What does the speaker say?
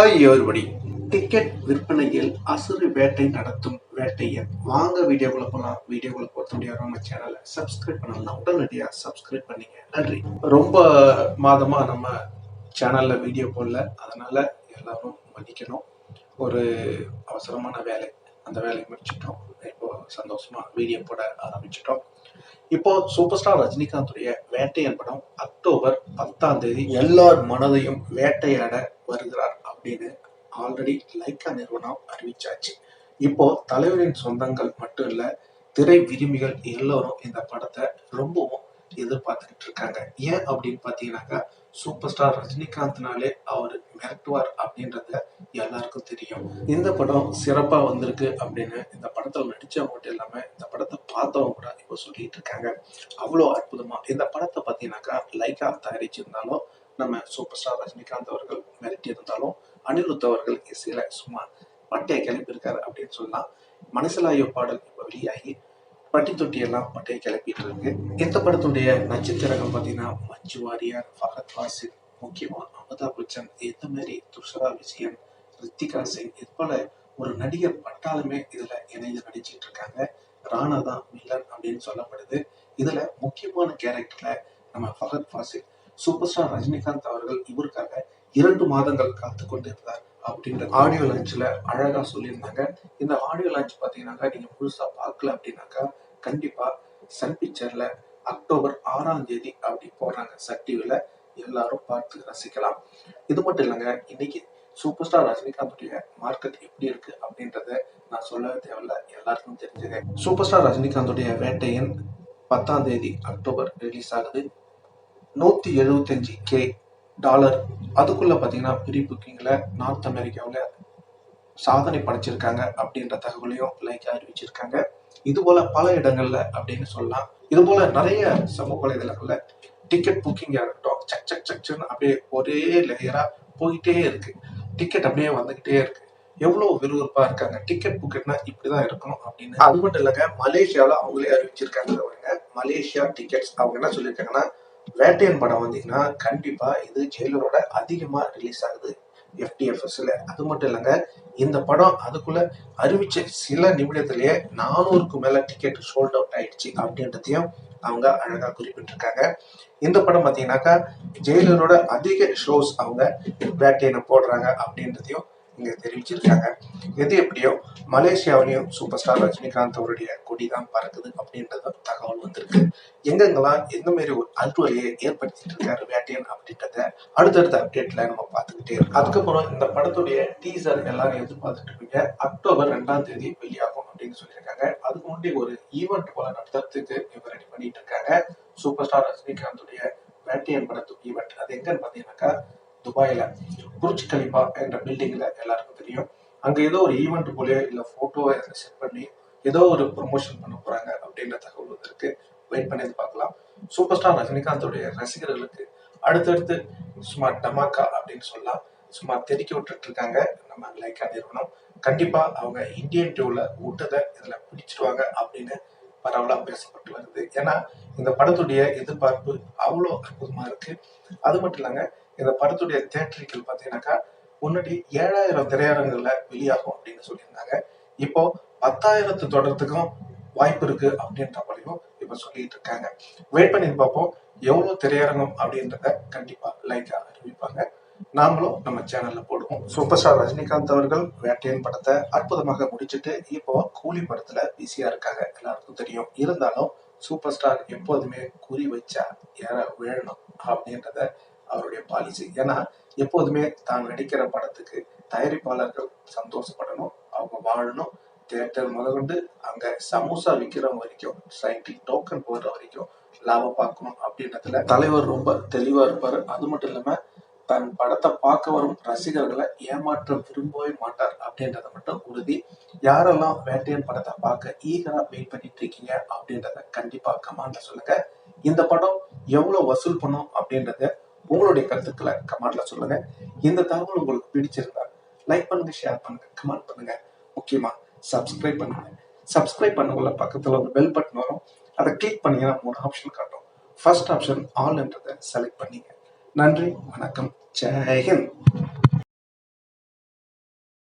Hi everybody ticket விற்பனையில் அசுறு வேட்டை நடத்தும் வேட்டையன் வாங்க வீடியோக்குள்ள போகலாம் வீடியோக்குள்ள பொறுத்த முடியாது நம்ம சேனலை சப்ஸ்கிரைப் பண்ணலாம் உடனடியாக சப்ஸ்கிரைப் பண்ணிங்க. நன்றி. ரொம்ப மாதமாக நம்ம சேனலில் வீடியோ போடல. அதனால் எல்லாரும் மன்னிக்கணும். ஒரு அவசரமான வேலை. அந்த வேலையை முடிச்சிட்டோம். இப்போ சந்தோஷமாக வீடியோ போட ஆரம்பிச்சிட்டோம். இப்போ சூப்பர் ஸ்டார் ரஜினிகாந்துடைய வேட்டையன் படம் அக்டோபர் பத்தாம் தேதி எல்லார் மனதையும் வேட்டையாட வருகிறார். அப்படின்னு ஆல்ரெடி லைக்கா நிறுவனம் அறிவிச்சாச்சு. இப்போ தலைவரின் சொந்தங்கள் மட்டும் இல்ல திரை விரும்பிகள் எல்லோரும் இந்த படத்தை ரொம்பவும் எதிர்பார்த்துக்கிட்டு இருக்காங்க. ஏன் அப்படின்னு பாத்தீங்கன்னாக்கா சூப்பர் ஸ்டார் ரஜினிகாந்த்னாலே அவர் மிரட்டுவார் அப்படின்றத எல்லாருக்கும் தெரியும். இந்த படம் சிறப்பா வந்திருக்கு அப்படின்னு இந்த படத்துல நடிச்சவங்க மட்டும் இல்லாம இந்த படத்தை பார்த்தவங்க கூட இப்போ சொல்லிட்டு இருக்காங்க. அவ்வளோ அற்புதமா. இந்த படத்தை பார்த்தீங்கன்னாக்கா லைக்கா தயாரிச்சிருந்தாலும் நம்ம சூப்பர் ஸ்டார் ரஜினிகாந்த் அவர்கள் மிரட்டி இருந்தாலும் அனிருத் அவர்கள் இசையில சும்மா பட்டையை கிளப்பியிருக்காரு அப்படின்னு சொல்லலாம். மனசிலாயோ பாடல் இப்போ வெளியாகி பட்டி தொட்டி எல்லாம் பட்டையை கிளப்பிட்டு இருக்கு. இந்த படத்துடைய நட்சத்திரங்கள் பார்த்தீங்கன்னா மஞ்சு வாரியார் ஃபகத் வாசித் முக்கியமா அமிதாப் பச்சன் இந்த மாதிரி துஷரா விஜயன் ரித்திகா சிங் இது போல ஒரு நடிகர் பட்டாலுமே இதுல இணைந்து நடிச்சிட்டு இருக்காங்க. ராணா தான் வில்லன் அப்படின்னு சொல்லப்படுது. இதுல முக்கியமான கேரக்டர்ல நம்ம ஃபகத் ஃபாசில் சூப்பர் ஸ்டார் ரஜினிகாந்த் அவர்கள் இவருக்காக இரண்டு மாதங்கள் காத்து கொண்டிருந்தார் அப்படின்ற ஆடியோ லான்ச்ல அழகா சொல்லியிருந்தாங்க. இந்த ஆடியோ லான்ச் பாத்தீங்கன்னாக்கா நீங்க முழுசா பார்க்கல அப்படின்னாக்கா கண்டிப்பா சன் பிக்சர்ல அக்டோபர் ஆறாம் தேதி அப்படி போடுறாங்க. சன் எல்லாரும் பார்த்து ரசிக்கலாம். இது மட்டும் இல்லைங்க இன்னைக்கு சூப்பர் ஸ்டார் ரஜினிகாந்துடைய மார்க்கெட் எப்படி இருக்கு அப்படின்றத நான் சொல்ல தேவையில்ல எல்லாருக்கும் தெரிஞ்சது. சூப்பர் ஸ்டார் ரஜினிகாந்துடைய வேட்டையன் பத்தாம் தேதி அக்டோபர் ரிலீஸ் ஆகுது. நூற்றி எழுபத்தஞ்சு கே டாலர். அதுக்குள்ளே பார்த்தீங்கன்னா ப்ரீ புக்கிங்கில் நார்த் அமெரிக்காவில் சாதனை படைச்சிருக்காங்க அப்படின்ற தகவலையும் லைக் அறிவிச்சிருக்காங்க. இதுபோல் பல இடங்களில் அப்படின்னு சொல்லலாம். இது போல நிறைய சமூக வலைதளங்களில் டிக்கெட் புக்கிங் ஆகட்டும் சக் சக் சக்னு அப்படியே ஒரே லேயராக போயிட்டே இருக்குது டிக்கெட் அப்படியே வந்துக்கிட்டே இருக்குது எவ்வளோ விறுவிறுப்பாக இருக்காங்க. டிக்கெட் புக்கெட்னா இப்படி தான் இருக்கணும் அப்படின்னு. அது மட்டும் இல்லைங்க மலேசியாவில் அவங்களே அறிவிச்சிருக்காங்க மலேசியா டிக்கெட்ஸ் அவங்க என்ன சொல்லியிருக்காங்கன்னா வேட்டையன் படம் வந்தீங்கன்னா கண்டிப்பா இது ஜெயிலரோட அதிகமா ரிலீஸ் ஆகுது. எஃப்டிஎஃப்எஸ்ல அது மட்டும் இல்லைங்க இந்த படம் அதுக்குள்ள அறிவிச்ச சில நிமிடத்திலேயே நானூறுக்கு மேல டிக்கெட் சோல்ட் அவுட் ஆயிடுச்சு அப்படின்றதையும் அவங்க அழகா குறிப்பிட்டிருக்காங்க. இந்த படம் பார்த்தீங்கன்னாக்கா ஜெயிலரோட அதிக ஷோஸ் அவங்க வேட்டையனை போடுறாங்க அப்படின்றதையும் இங்கே தெரிவிச்சிருக்காங்க. எது எப்படியோ மலேசியாவிலையும் சூப்பர் ஸ்டார் ரஜினிகாந்த் அவருடைய கொடி தான் பறக்குது அப்படின்றத தகவல் வந்திருக்கு. எங்கெங்கெல்லாம் எந்த மாதிரி ஒரு அல்வலியை ஏற்படுத்திட்டு இருக்காரு வேட்டையன் அப்படின்றத அடுத்தடுத்த அப்டேட்ல நம்ம பார்த்துக்கிட்டே இருக்கோம். அதுக்கப்புறம் இந்த படத்துடைய டீசர் எல்லாரும் எதிர்பார்த்துட்டு இருக்கீங்க. அக்டோபர் ரெண்டாம் தேதி வெளியாகும் அப்படின்னு சொல்லியிருக்காங்க. அதுக்கு முன்னாடி ஒரு ஈவெண்ட் போல நடத்துறதுக்கு இவர் ரெடி பண்ணிட்டு இருக்காங்க. சூப்பர் ஸ்டார் ரஜினிகாந்துடைய வேட்டையன் படத்து ஈவெண்ட் அது எங்கன்னு பார்த்தீங்கன்னாக்கா துபாயில புர்ஜ் கலிபா என்ற பில்டிங்ல எல்லாருக்கும் தெரியும். அங்க ஏதோ ஒரு ஈவெண்ட் போலயோ இல்ல போட்டோவை செட் பண்ணி ஏதோ ஒரு ப்ரொமோஷன் பண்ண போறாங்க அப்படின்ற தகவல் வந்திருக்கு. வெயிட் பண்ணி பார்க்கலாம். சூப்பர் ஸ்டார் ரஜினிகாந்தோடைய ரசிகர்களுக்கு அடுத்தடுத்து சும்மா டமாக்கா அப்படின்னு சொல்லலாம். சும்மா தெறிக்க விட்டுட்டு இருக்காங்க. நம்ம லைக்கா நிறுவனம் கண்டிப்பா அவங்க இந்தியன் டூல விட்டதை இதுல பிடிச்சிடுவாங்க அப்படின்னு பரவலா பேசப்பட்டு வருது. ஏன்னா இந்த படத்துடைய எதிர்பார்ப்பு அவ்வளோ அற்புதமா இருக்கு. அது மட்டும் இல்லைங்க இந்த படத்துடைய தேட்டரிக்கல் பார்த்தீங்கன்னாக்கா முன்னாடி ஏழாயிரம் திரையரங்குல வெளியாகும் அப்படின்னு சொல்லியிருந்தாங்க. இப்போ பத்தாயிரத்து தொடர்றதுக்கும் வாய்ப்பு இருக்கு அப்படின்ற போலையும் இப்ப சொல்லிட்டு இருக்காங்க. வெயிட் பண்ணி பார்ப்போம். எவ்வளவு திரையரங்கம் அப்படின்றத கண்டிப்பா லைக்கா அறிவிப்பாங்க. நாமளும் நம்ம சேனல்ல போடுவோம். சூப்பர் ஸ்டார் ரஜினிகாந்த் அவர்கள் வேட்டையன் படத்தை அற்புதமாக முடிச்சிட்டு இப்போ கூலி படத்துல பிஸியா இருக்காங்க. எல்லாருக்கும் தெரியும். இருந்தாலும் சூப்பர் ஸ்டார் எப்போதுமே குறி வச்சா ஏற வேணும் அப்படின்றத அவருடைய பாலிசி. ஏன்னா எப்போதுமே தான் நடிக்கிற படத்துக்கு தயாரிப்பாளர்கள் சந்தோஷப்படணும் அவங்க வாழணும். தியேட்டர் முதற்கொண்டு அங்க சமோசா விற்கிறவங்க வரைக்கும் சைக்கிள் டோக்கன் போடுற வரைக்கும் லாபம் பார்க்கணும் அப்படின்றதுல தலைவர் ரொம்ப தெளிவா இருப்பாரு. அது மட்டும் இல்லாம தன் படத்தை பார்க்க வரும் ரசிகர்களை ஏமாற்ற விரும்பவே மாட்டார் அப்படின்றத மட்டும் உறுதி. யாரெல்லாம் வேட்டையன் படத்தை பார்க்க ஈகரா வெயிட் பண்ணிட்டு இருக்கீங்க அப்படின்றத கண்டிப்பா கமெண்ட்ல சொல்லுங்க. இந்த படம் எவ்வளவு வசூல் பண்ணும் அப்படின்றத உங்களுடைய கருத்துக்களை கமெண்ட்ல சொல்லுங்க. இந்த தகவல் உங்களுக்கு பிடிச்சிருந்தா லைக் பண்ணுங்க ஷேர் பண்ணுங்க கமெண்ட் பண்ணுங்க. முக்கியமா சப்ஸ்கிரைப் பண்ணுங்க. சப்ஸ்கிரைப் பண்ணக்குள்ள பக்கத்துல ஒரு பெல் பட்டன் வரும். அதை கிளிக் பண்ணீங்கன்னா மூணு ஆப்ஷன் காட்டும். ஃபர்ஸ்ட் ஆப்ஷன் ஆல்ன்றதை செலக்ட் பண்ணீங்க. நன்றி வணக்கம். ஜெயஹிந்த்